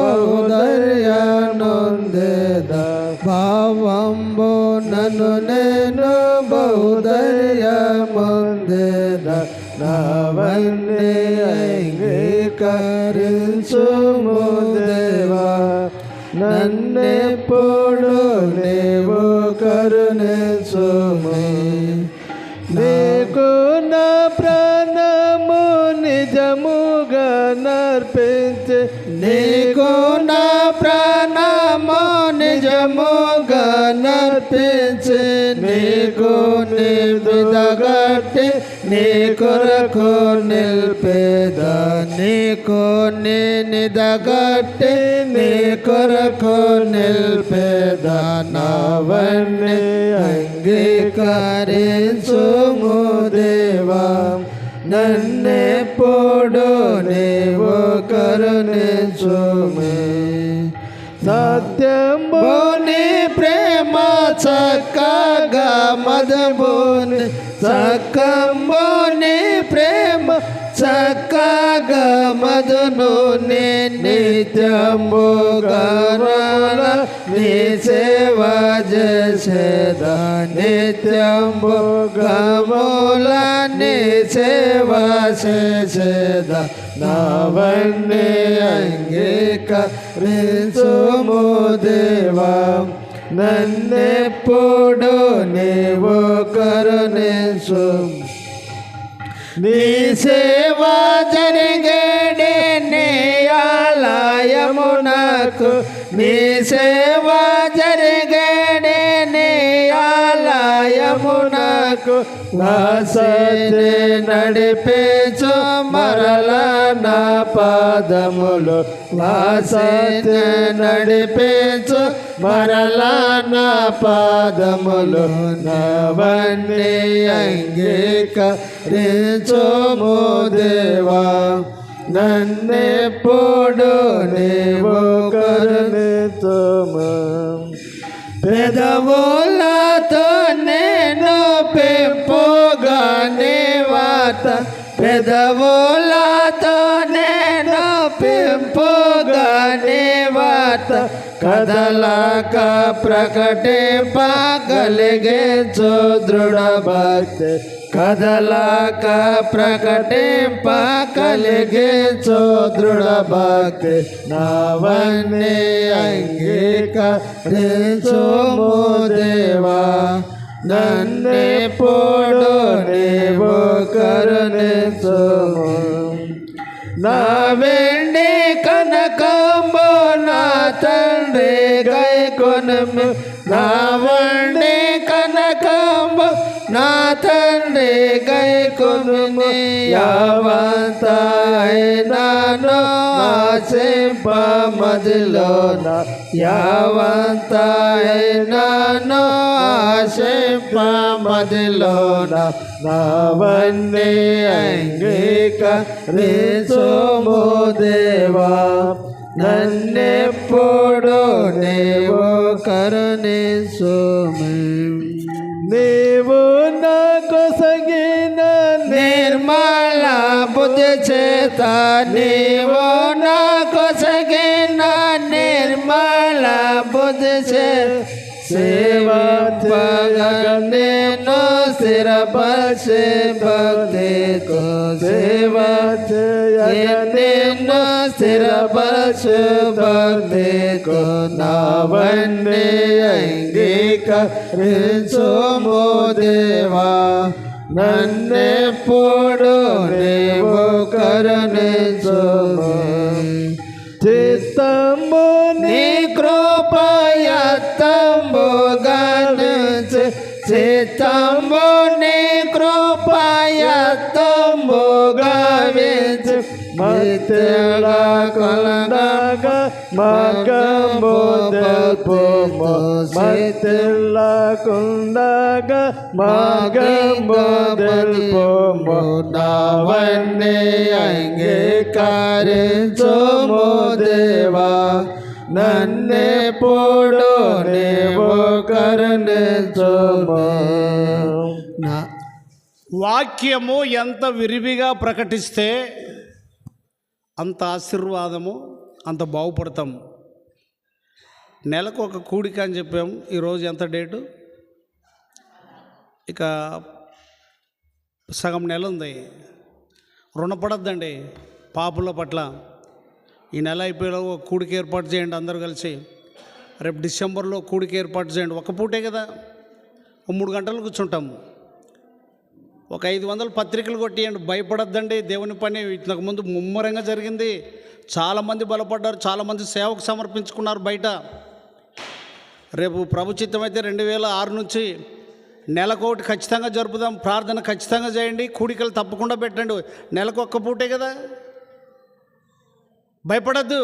బౌదర్య భావంబు నను నేను బౌదర్య మొందేద నావన్నీ అంగీకరించుము దేవా. నన్నెప్పుడు నీవు కరుణించుము. నీకు నా ప్రాణము నిజముగా నర్పించే నీ నిజముగా నర్పించి నీకు నివిదగట్టి నీ కొరకు నిల్పేద నీకు నిదగట్టి నీ కొరకు నిల్పేద నావన్నీ అంగీకరించుము దేవా నన్నెప్పుడు నీవు కరుణించుమే చక్కగా మదబోని చక్కంబోని ప్రేమ చక్కగా మధును నే నిత్యంబుగా నీ సేవ చేసేదా నిత్యంబుగా మూల నీ సేవ చేసేదా నావన్నీ అంగీకరించుము దేవా. నన్నెప్పుడు నీవు కరుణించు. నీ సేవ జరిగేడే నీ ఆలయమునకు. నీ సేవ జరిగేడే నీ ఆలయమునకు. నాకు నాసే నడిపించు మరల నా పాదములు. నాసే నడిపించు మరల నా పాదములు. నవన్నీ అంగీకరించుము దేవా. నన్నెప్పుడు నీవు కరుణించుము. పెదవులతో వాత పెదవులతో నేను పెంపుగానే కదలాక ప్రకటే ప్రకటింపగలిగే చోదృఢ భక్తి కదలాక ప్రకటే ప్రకటింపగలిగే చోదృఢ భక్తి నావన్నీ అంగీకరించుము దేవా నన్నే పోడు నా కొనము కనకాంబ నా తండ్రి గై కొనుము. యావంత ఆశింప మదిలోన యావంత ఆశింప మదిలోన నావన్నీ అంగీకరించుము దేవా. నన్నెప్పుడు నీవు करने सो देवो न को सगे न निर्मला बुद्ध चेता देवो न को सगे न निर्मला बुद्ध चेता సగిన నిర్మల బుద్ధి చేత నీవు నాకు సగిన నిర్మల బుద్ధి చేత సేవను స్థిరపరిచే భక్తితో సేవ నిన్ను స్థిరపరచు భక్తితో నావన్నీ అంగీకరించుము దేవా నన్నెప్పుడు నీవు కరుణించుము చిత్తము గణించి చిత్తంబు నీ కృపయత్తంబు గావించి మతిళ కొలడగ మగంబు తెలుపుము మతిళ కుండగ మగంబు తెలుపుము నావన్నీ అంగీకరించుము దేవా నన్నెప్పుడు నీవు వాక్యము ఎంత విరివిగా ప్రకటిస్తే అంత ఆశీర్వాదము అంత బాగుపడతాం నెలకు ఒక కూడిక అని చెప్పాం. ఈరోజు ఎంత డేటు? ఇక సగం నెల ఉంది. రుణపడద్దండి పాపుల పట్ల. ఈ నెల అయిపోయేలో ఒక కూడిక ఏర్పాటు చేయండి అందరూ కలిసి. రేపు డిసెంబర్లో కూడిక ఏర్పాటు చేయండి. ఒక పూటే కదా. ఒక మూడు గంటలు కూర్చుంటాం ఒక ఐదు వందల పత్రికలు కొట్టియండి భయపడద్దండి. దేవుని పని ఇంతకు ముందు ముమ్మరంగా జరిగింది. చాలామంది బలపడ్డారు చాలామంది సేవకు సమర్పించుకున్నారు బయట. రేపు ప్రభు అయితే రెండు వేల ఆరు నుంచి నెలకొకటి ఖచ్చితంగా జరుపుదాం ప్రార్థన ఖచ్చితంగా చేయండి కూడికలు తప్పకుండా పెట్టండి. నెలకు ఒక్క పూటే కదా. భయపడద్దు.